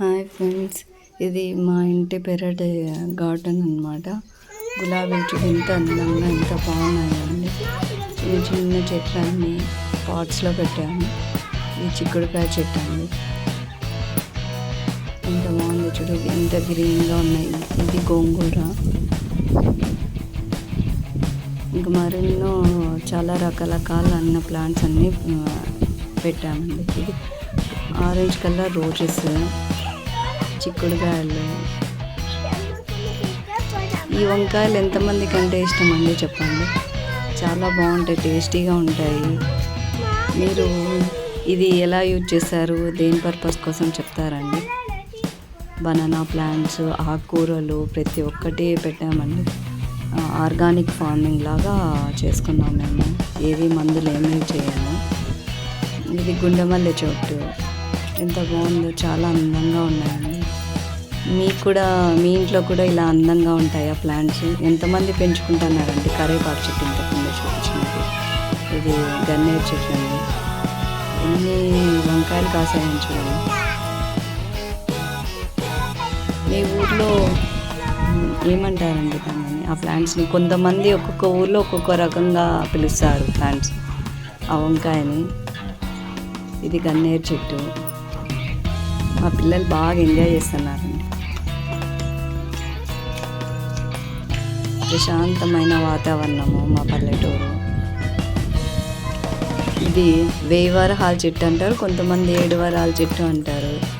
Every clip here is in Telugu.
హాయ్ ఫ్రెండ్స్ ఇది మా ఇంటి పెరట్ గార్డెన్ అన్నమాట. గులాబీ చెట్లు ఎంత అందంగా ఎంత బాగున్నాయండి. చిన్న చిన్న చెట్లన్నీ పాట్స్లో పెట్టాము. ఇది చిక్కుడుకాయ చెట్టు అండి. ఎంత బాగుంది చూడు ఎంత గ్రీన్గా ఉన్నాయి. ఇది గోంగూర. ఇంకా మరెన్నో చాలా రకరకాల అన్న ప్లాంట్స్ అన్నీ పెట్టామండి. ఇది ఆరెంజ్ కలర్ రోజెస్. చిక్కుడుకాయలు ఈ వంకాయలు ఎంతమందికి అంటే ఇష్టం అండి చెప్పండి? చాలా బాగుంటాయి టేస్టీగా ఉంటాయి. మీరు ఇది ఎలా యూజ్ చేస్తారు దేని పర్పస్ కోసం చెప్తారండి? బనానా ప్లాంట్స్ ఆకుకూరలు ప్రతి ఒక్కటి పెట్టామండి. ఆర్గానిక్ ఫార్మింగ్ లాగా చేసుకున్నాం మేము. ఏది మందులు ఏమీ చేయము ఇది గుండెమల్లె చోటు ఎంత బాగుందో చాలా అందంగా ఉన్నాయండి. మీకు కూడా మీ ఇంట్లో కూడా ఇలా అందంగా ఉంటాయా ప్లాంట్స్ ఎంతమంది పెంచుకుంటున్నారండి కరేపాకు చెట్టు ఇంతకుండా చూపించినది ఇది గన్నేరు చెట్టు అండి. ఎన్ని వంకాయలు కాసాయని చూడండి. మీ ఊర్లో ఏమంటారండి దాన్ని? ఆ ప్లాంట్స్ని కొంతమంది ఒక్కొక్క ఊర్లో ఒక్కొక్క రకంగా పిలుస్తారు ప్లాంట్స్ ఆ వంకాయని. ఇది గన్నేరు చెట్టు. మా పిల్లలు బాగా ఎంజాయ్ చేస్తున్నారండి. ప్రశాంతమైన వాతావరణము మా పల్లెటూరు. ఇది వేయివరహాల చెట్టు అంటారు కొంతమంది ఏడు హాల్ చెట్టు అంటారు.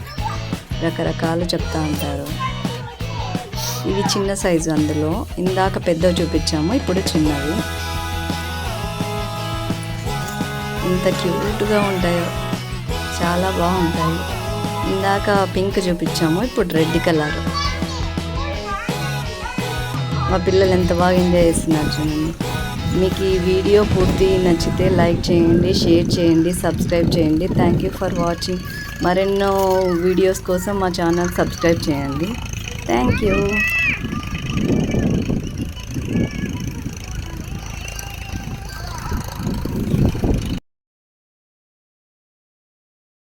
రకరకాలు చెప్తా ఉంటారు. ఇవి చిన్న సైజు అందులో. ఇందాక పెద్దవి చూపించాము ఇప్పుడు చిన్నవి. ఎంత క్యూట్గా ఉంటాయో. చాలా బాగుంటాయి. ఇందాక పింక్ చూపించాము ఇప్పుడు రెడ్ కలర్. మా పిల్లలు ఎంత బాగా ఎంజాయ్ చేస్తున్నారు చూడండి. మీకు ఈ వీడియో పూర్తి నచ్చితే లైక్ చేయండి షేర్ చేయండి సబ్స్క్రైబ్ చేయండి. థ్యాంక్ యూ ఫర్ వాచింగ్ మరెన్నో వీడియోస్ కోసం మా ఛానల్ సబ్స్క్రైబ్ చేయండి. Thank you